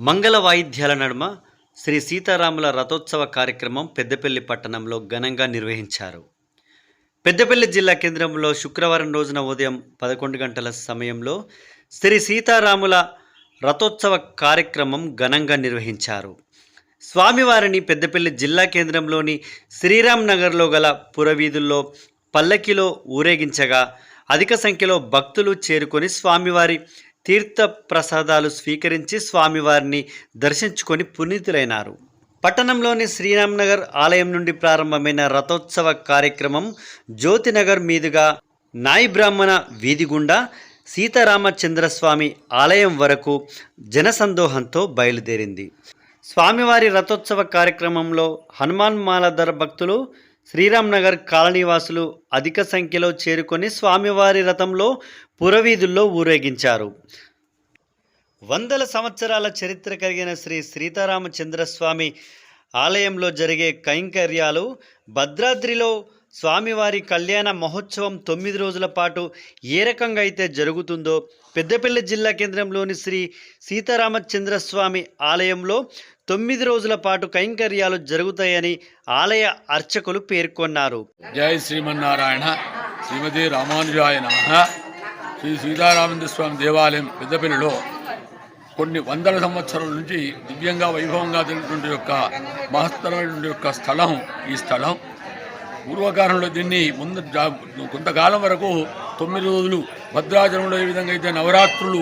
మంగళ వాయిద్యాల నడుమ శ్రీ సీతారాముల రథోత్సవ కార్యక్రమం పెద్దపల్లి పట్టణంలో ఘనంగా నిర్వహించారు. పెద్దపల్లి జిల్లా కేంద్రంలో శుక్రవారం రోజున ఉదయం పదకొండు గంటల సమయంలో శ్రీ సీతారాముల రథోత్సవ కార్యక్రమం ఘనంగా నిర్వహించారు. స్వామివారిని పెద్దపల్లి జిల్లా కేంద్రంలోని శ్రీరామ్ నగర్లో గల పురవీధుల్లో పల్లకిలో ఊరేగించగా అధిక సంఖ్యలో భక్తులు చేరుకొని స్వామివారి తీర్థ ప్రసాదాలు స్వీకరించి స్వామివారిని దర్శించుకొని పునీతులైనారు. పట్టణంలోని శ్రీరామ్నగర్ ఆలయం నుండి ప్రారంభమైన రథోత్సవ కార్యక్రమం జ్యోతినగర్ మీదుగా నాయి బ్రాహ్మణ వీధి గుండా సీతారామచంద్రస్వామి ఆలయం వరకు జనసందోహంతో బయలుదేరింది. స్వామివారి రథోత్సవ కార్యక్రమంలో హనుమాన్ మాలధర భక్తులు శ్రీరామ్ నగర్ కాలనీవాసులు అధిక సంఖ్యలో చేరుకొని స్వామివారి రథంలో పురవీధుల్లో ఊరేగించారు. వందల సంవత్సరాల చరిత్ర కలిగిన శ్రీ సీతారామచంద్రస్వామి ఆలయంలో జరిగే కైంకర్యాలు భద్రాద్రిలో స్వామివారి కళ్యాణ మహోత్సవం తొమ్మిది రోజుల పాటు ఏ రకంగా అయితే జరుగుతుందో పెద్దపల్లి జిల్లా కేంద్రంలోని శ్రీ సీతారామచంద్రస్వామి ఆలయంలో తొమ్మిది రోజుల పాటు కైంకర్యాలు జరుగుతాయని ఆలయ అర్చకులు పేర్కొన్నారు. జై శ్రీమన్నారాయణ. శ్రీమతి రామానుజాయ నమ. శ్రీ సీతారామేంద్ర స్వామి దేవాలయం పెద్దపల్లిలో కొన్ని వందల సంవత్సరాల నుంచి దివ్యంగా వైభవంగా జరిగినటువంటి యొక్క మహత్తరమైనటువంటి యొక్క స్థలం ఈ స్థలం. పూర్వకాలంలో దీన్ని ముందు కొంతకాలం వరకు తొమ్మిది రోజులు భద్రాచలంలో ఏ విధంగా అయితే నవరాత్రులు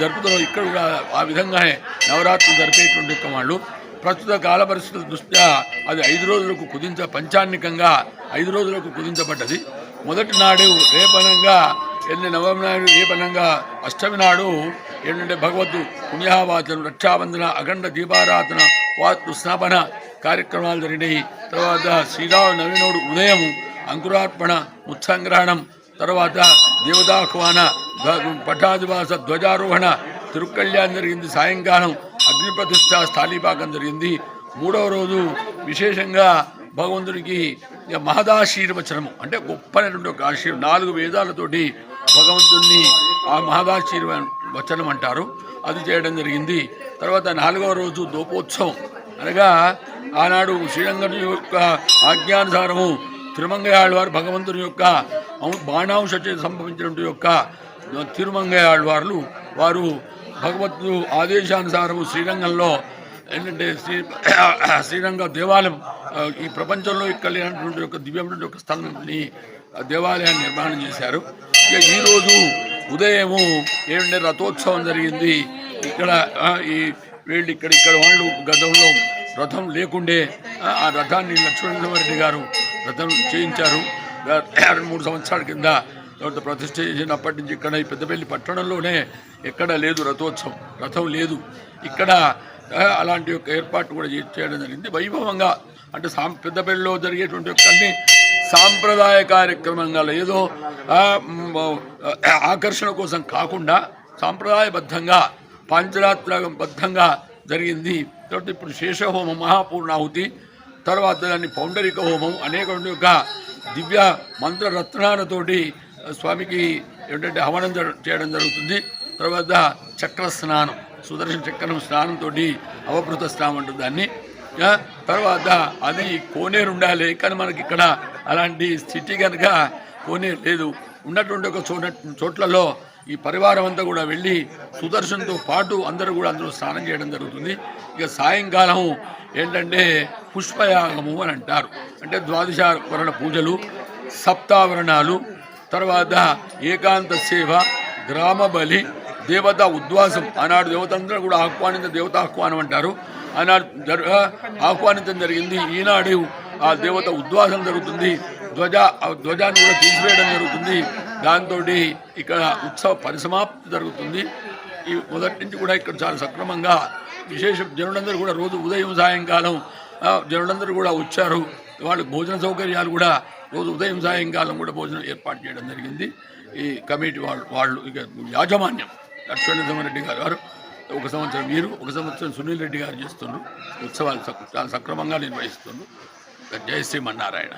జరుపుతారో ఇక్కడ కూడా ఆ విధంగానే నవరాత్రులు జరిపేటువంటి యొక్క వాళ్ళు ప్రస్తుత కాల పరిస్థితుల దృష్ట్యా అది ఐదు రోజులకు కుదించ పంచాన్నికంగా ఐదు రోజులకు కుదించబడ్డది. మొదటి నాడు రేపనంగా ఎన్ని నవమి నాడు రేపనంగా అష్టమి నాడు ఏంటంటే భగవద్దు పుణ్యావాచనం రక్షాబంధన అఖండ దీపారాధన వాస్తు స్నాపన కార్యక్రమాలు జరిగినాయి. తర్వాత శ్రీరామ నవీనోడు ఉదయం అంకురార్పణ ముత్సంగ్రహణం తర్వాత దేవతాహ్వాన ధ్వ- ధ్వజారోహణ తిరుక్కళ్యాణం జరిగింది సాయంకాలం అగ్నిప్రతిష్ట స్థాళీపాకం జరిగింది. మూడవ రోజు విశేషంగా భగవంతుడికి మహదాశీర్వచనము అంటే గొప్పనటువంటి ఒక ఆశీర్వ నాలుగు వేదాలతోటి భగవంతుణ్ణి ఆ మహదాశీర్వ వచనం అంటారు అది చేయడం జరిగింది. తర్వాత నాలుగవ రోజు దోపోత్సవం. అనగా ఆనాడు శ్రీరంగం యొక్క ఆజ్ఞానుసారము తిరుమంగయాళ్ళవారు భగవంతుని యొక్క బాణాంశ సంభవించినటువంటి యొక్క తిరుమంగయాళ్ళవార్లు వారు భగవద్దు ఆదేశానుసారము శ్రీరంగంలో ఏంటంటే శ్రీ శ్రీరంగ దేవాలయం ఈ ప్రపంచంలో ఇక్కడ లేనటువంటి ఒక దివ్యమైనటువంటి ఒక స్థలాన్ని దేవాలయాన్ని నిర్మాణం చేశారు. ఇక ఈరోజు ఉదయము ఏంటంటే రథోత్సవం జరిగింది. ఇక్కడ ఈ వీళ్ళు ఇక్కడ ఇక్కడ వాళ్ళు గతంలో రథం లేకుండే ఆ, రథాన్ని లక్ష్మణరెడ్డి గారు రథం చేయించారు. మూడు సంవత్సరాల కింద తర్వాత ప్రతిష్ఠ చేసినప్పటి నుంచి ఇక్కడ ఈ పెద్దపల్లి పట్టణంలోనే ఎక్కడ లేదు రథోత్సవం. రథం లేదు. ఇక్కడ అలాంటి యొక్క ఏర్పాటు కూడా చేయడం జరిగింది. వైభవంగా అంటే సాం పెద్దపల్లిలో జరిగేటువంటి యొక్క అన్ని సాంప్రదాయ కార్యక్రమంగా ఏదో ఆకర్షణ కోసం కాకుండా సాంప్రదాయబద్ధంగా పాంచరాత్రబద్ధంగా జరిగింది. తర్వాత ఇప్పుడు శేషహోమం మహాపూర్ణాహుతి తర్వాత దాన్ని పౌండరిక హోమం అనేక యొక్క దివ్య మంత్రరత్నాలతోటి స్వామికి ఏంటంటే హవనం చేయడం జరుగుతుంది. తర్వాత చక్ర స్నానం సుదర్శన చక్రం స్నానంతో అవభృత స్నానం అంటుంది దాన్ని. తర్వాత అది కోనేరు ఉండాలి కానీ మనకి ఇక్కడ అలాంటి స్థితి కనుక కోనేరు లేదు. ఉన్నటువంటి ఒక చోట చోట్లలో ఈ పరివారం అంతా కూడా వెళ్ళి సుదర్శన్తో పాటు అందరూ కూడా అందరూ స్నానం చేయడం జరుగుతుంది. ఇక సాయంకాలం ఏంటంటే పుష్పయాగము అని అంటారు. అంటే ద్వాదశావరణ పూజలు సప్తావరణాలు తర్వాత ఏకాంత సేవ గ్రామ బలి దేవత ఉద్వాసం. ఆనాడు దేవతందరూ కూడా ఆహ్వానించిన దేవతాహ్వానం అంటారు. ఆనాడు జరు ఆహ్వానించడం జరిగింది. ఈనాడు ఆ దేవత ఉద్వాసం జరుగుతుంది. ధ్వజ ధ్వజాన్ని కూడా తీసివేయడం జరుగుతుంది. దాంతో ఇక్కడ ఉత్సవ పరిసమాప్తి జరుగుతుంది. ఈ మొదటి నుంచి కూడా ఇక్కడ చాలా సక్రమంగా విశేష జనులందరూ కూడా రోజు ఉదయం సాయంకాలం జనులందరూ కూడా వచ్చారు. వాళ్ళకి భోజన సౌకర్యాలు కూడా రోజు ఉదయం సాయంకాలం కూడా భోజనం ఏర్పాటు చేయడం జరిగింది. ఈ కమిటీ వాళ్ళు వాళ్ళు ఇక యాజమాన్యం లక్ష్మణ రెడ్డి గారు గారు ఒక సంవత్సరం మీరు ఒక సంవత్సరం సునీల్ రెడ్డి గారు చేస్తున్నారు ఉత్సవాలు చాలా సక్రమంగా నిర్వహిస్తున్నారు జయ శ్రీమన్నారాయణ.